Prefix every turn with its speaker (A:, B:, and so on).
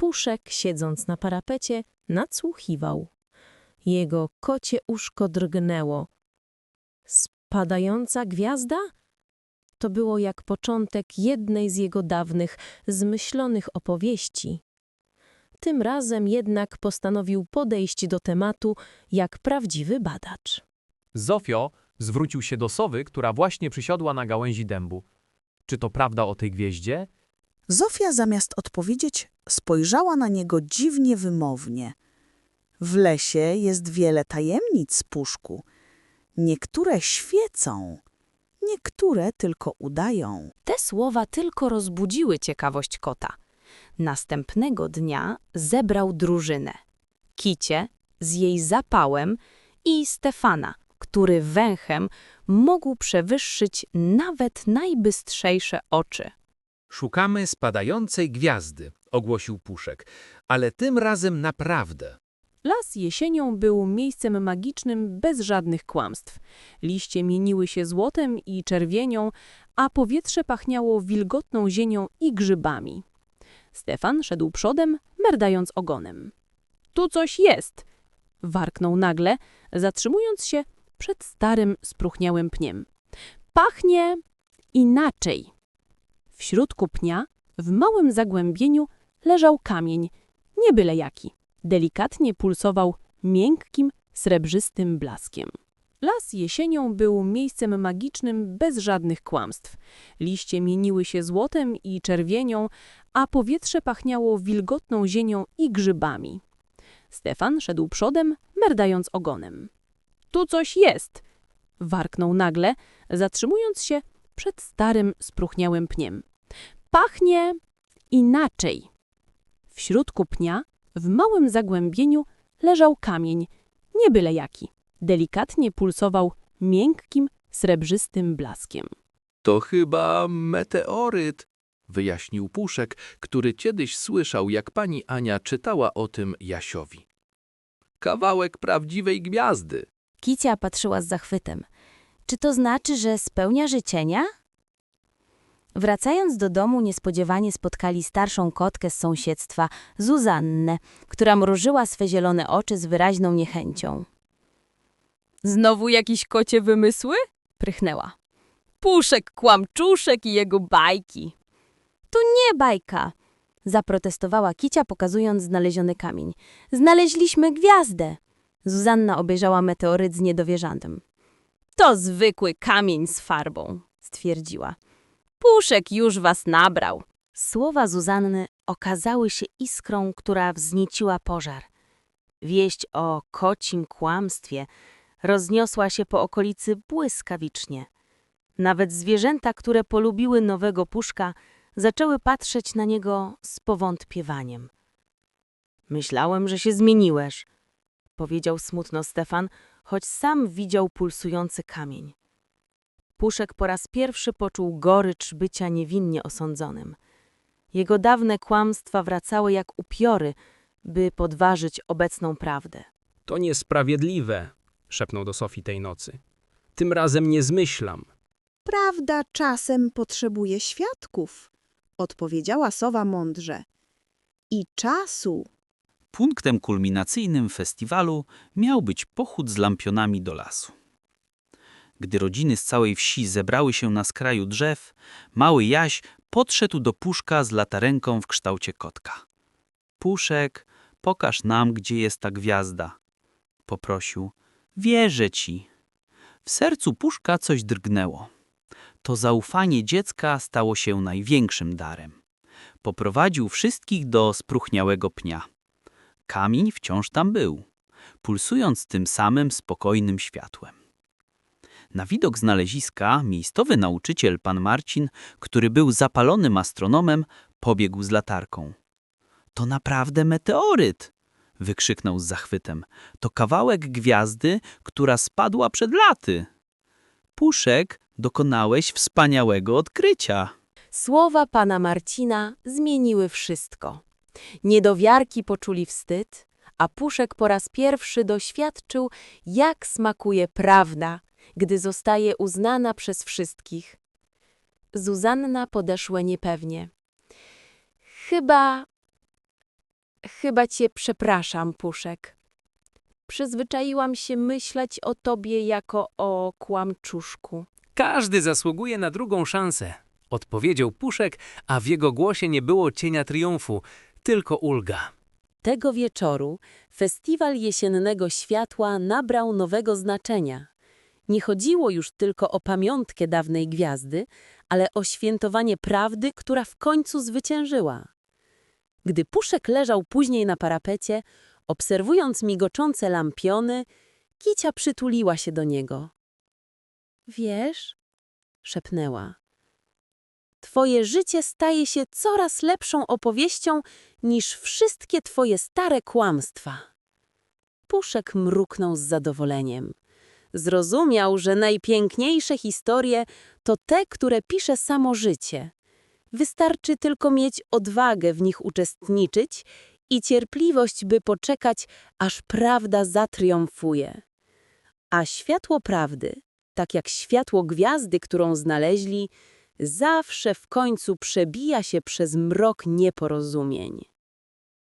A: Puszek, siedząc na parapecie, nadsłuchiwał. Jego kocie uszko drgnęło. Spadająca gwiazda? To było jak początek jednej z jego dawnych, zmyślonych opowieści. Tym razem jednak postanowił podejść do tematu jak prawdziwy badacz.
B: Zofio zwrócił się do sowy, która właśnie przysiodła na gałęzi dębu. Czy to prawda o tej gwieździe?
C: Zofia zamiast odpowiedzieć, spojrzała na niego dziwnie wymownie. W lesie jest wiele tajemnic, Puszku. Niektóre świecą, niektóre tylko udają.
D: Te słowa tylko rozbudziły ciekawość kota. Następnego dnia zebrał drużynę. Kicie z jej zapałem i Stefana, który węchem mógł przewyższyć nawet najbystrzejsze oczy.
E: Szukamy spadającej gwiazdy, ogłosił Puszek, ale tym razem naprawdę.
A: Las jesienią był miejscem magicznym bez żadnych kłamstw. Liście mieniły się złotem i czerwienią, a powietrze pachniało wilgotną ziemią i grzybami. Stefan szedł przodem, merdając ogonem. Tu coś jest! Warknął nagle, zatrzymując się przed starym, spróchniałym pniem. Pachnie inaczej. W środku pnia, w małym zagłębieniu, leżał kamień, nie byle jaki. Delikatnie pulsował miękkim, srebrzystym blaskiem. Las jesienią był miejscem magicznym bez żadnych kłamstw. Liście mieniły się złotem i czerwienią, a powietrze pachniało wilgotną ziemią i grzybami. Stefan szedł przodem, merdając ogonem. Tu coś jest! Warknął nagle, zatrzymując się przed starym, spróchniałym pniem. Pachnie inaczej. W środku pnia, w małym zagłębieniu, leżał kamień, nie byle jaki. Delikatnie pulsował miękkim, srebrzystym blaskiem.
E: To chyba meteoryt, wyjaśnił Puszek, który kiedyś słyszał, jak pani Ania czytała o tym Jasiowi. Kawałek prawdziwej gwiazdy.
F: Kicia patrzyła z zachwytem. Czy to znaczy, że spełnia życzenia? Wracając do domu, niespodziewanie spotkali starszą kotkę z sąsiedztwa, Zuzannę, która mrużyła swe zielone oczy z wyraźną niechęcią.
D: Znowu jakieś kocie wymysły? Prychnęła. Puszek, kłamczuszek i jego bajki.
F: Nie bajka! Zaprotestowała Kicia, pokazując znaleziony kamień. Znaleźliśmy gwiazdę! Zuzanna obejrzała meteoryt z niedowierzaniem.
D: To zwykły kamień z farbą,
F: Stwierdziła.
D: Puszek już was nabrał.
F: Słowa Zuzanny okazały się iskrą, która wznieciła pożar. Wieść o kocim kłamstwie rozniosła się po okolicy błyskawicznie. Nawet zwierzęta, które polubiły nowego puszka, zaczęły patrzeć na niego z powątpiewaniem. Myślałem, że się zmieniłeś, powiedział smutno Stefan, choć sam widział pulsujący kamień. Puszek po raz pierwszy poczuł gorycz bycia niewinnie osądzonym. Jego dawne kłamstwa wracały jak upiory, by podważyć obecną prawdę.
G: To niesprawiedliwe, szepnął do Sofii tej nocy. Tym razem nie zmyślam.
H: Prawda czasem potrzebuje świadków, odpowiedziała sowa mądrze. I czasu.
I: Punktem kulminacyjnym festiwalu miał być pochód z lampionami do lasu. Gdy rodziny z całej wsi zebrały się na skraju drzew, mały Jaś podszedł do Puszka z latarenką w kształcie kotka. Puszek, pokaż nam, gdzie jest ta gwiazda. Poprosił. Wierzę ci. W sercu Puszka coś drgnęło. To zaufanie dziecka stało się największym darem. Poprowadził wszystkich do spróchniałego pnia. Kamień wciąż tam był, pulsując tym samym spokojnym światłem. Na widok znaleziska miejscowy nauczyciel pan Marcin, który był zapalonym astronomem, pobiegł z latarką. To naprawdę meteoryt! wykrzyknął z zachwytem. To kawałek gwiazdy, która spadła przed laty. Puszek, dokonałeś wspaniałego odkrycia.
A: Słowa pana Marcina zmieniły wszystko. Niedowiarki poczuli wstyd, a Puszek po raz pierwszy doświadczył, jak smakuje prawda, gdy zostaje uznana przez wszystkich. Zuzanna podeszła niepewnie. Chyba Chyba cię przepraszam, Puszek. Przyzwyczaiłam się myśleć o tobie jako o kłamczuszku.
B: Każdy zasługuje na drugą szansę, odpowiedział Puszek, a w jego głosie nie było cienia triumfu, tylko ulga.
F: Tego wieczoru festiwal jesiennego światła nabrał nowego znaczenia. Nie chodziło już tylko o pamiątkę dawnej gwiazdy, ale o świętowanie prawdy, która w końcu zwyciężyła. Gdy Puszek leżał później na parapecie, obserwując migoczące lampiony, Kicia przytuliła się do niego. Wiesz, szepnęła. Twoje życie staje się coraz lepszą opowieścią niż wszystkie twoje stare kłamstwa. Puszek mruknął z zadowoleniem. Zrozumiał, że najpiękniejsze historie to te, które pisze samo życie. Wystarczy tylko mieć odwagę w nich uczestniczyć i cierpliwość, by poczekać, aż prawda zatriumfuje. A światło prawdy, tak jak światło gwiazdy, którą znaleźli, zawsze w końcu przebija się przez mrok nieporozumień.